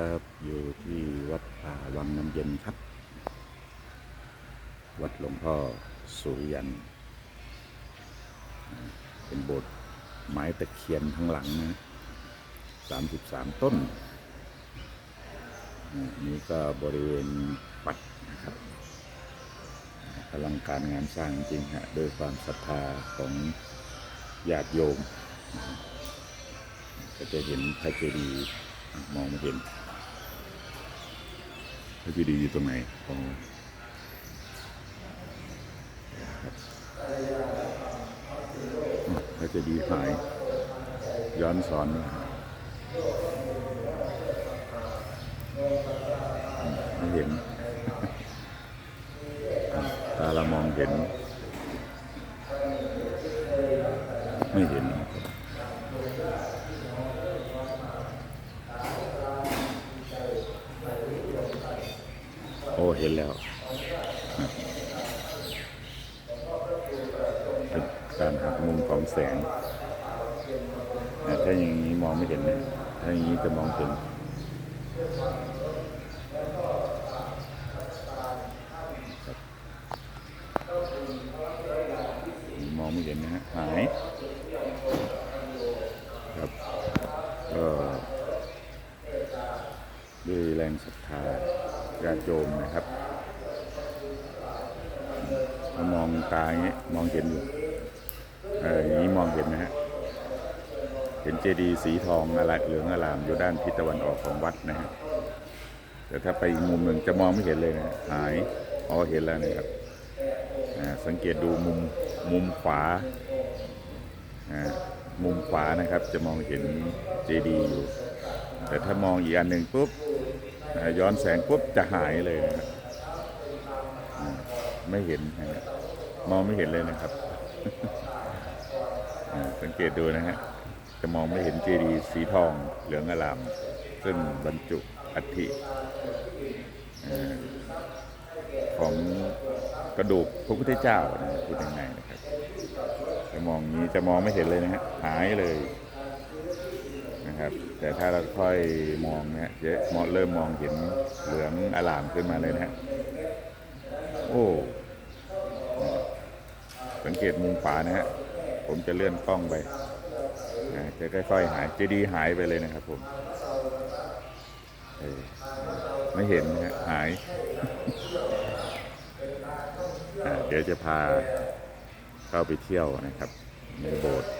ครับ อยู่ที่วัดป่าวังน้ำเย็นครับ วัดหลวงพ่อสุริยัน เป็นโบสถ์ไม้ตะเคียนทั้งหลังนะสามสิบสามต้น นี่ก็บริเวณปัดนะครับอลังการงานสร้างจริงฮะด้วยความศรัทธาของญาติโยม ก็จะเห็นพระเจดีย์มองไม่เห็น พระเจดีอยู่ตรงไหนตรงครับอะพระเจดีย์หาย ย้อนสอนไม่เห็น ตาเรามองเห็น ไม่เห็นนะครับ โอ้เห็นแล้วเป็นการหักมุมของแสงถ้าอย่างนี้มองไม่เห็นนะถ้าอย่างนี้จะมองเห็นมองไม่เห็นนะฮะหายครับก็ด้วยแรงศรัทธา ญาติโยมนะครับมองตาอย่างเงี้ยมองเห็นอยู่เอออย่างนี้มองเห็นนะฮะเห็นเจดีย์สีทองอะไรเหลืองอลามอยู่ด้านทิศตะวันออกของวัดนะฮะแต่ถ้าไปอีกมุมหนึ่งจะมองไม่เห็นเลยนะหายอ๋อเห็นแล้วนะครับสังเกตดูมุมมุมขวามุมขวานะครับจะมองเห็นเจดีย์อยู่ แต่ถ้ามองอีกอันหนึ่งปุ๊บ ย้อนแสงปุ๊บจะหายเลยนะครับไม่เห็นนะมองไม่เห็นเลยนะครับ สังเกตดูนะฮะจะมองไม่เห็นเจดีย์สีทองเหลืองอลาม ซึ่งบรรจุอัฐิของกระดูกพระพุทธเจ้านะพูดง่ายๆนะครับ จะมองนี้จะมองไม่เห็นเลยนะฮะหายเลย นะครับ แต่ถ้าเราค่อยมองเนะฮะจะมองเริ่มมองเห็นเหลืองอลามขึ้นมาเลยนะฮะโอ้สังเกตมุมขวานะฮะผมจะเลื่อนกล้องไปนะจะค่อยๆหายเจดีหายไปเลยนะครับผมไม่เห็นนะหาย เดี๋ยวจะพาเข้าไปเที่ยวนะครับ ในโบสถ์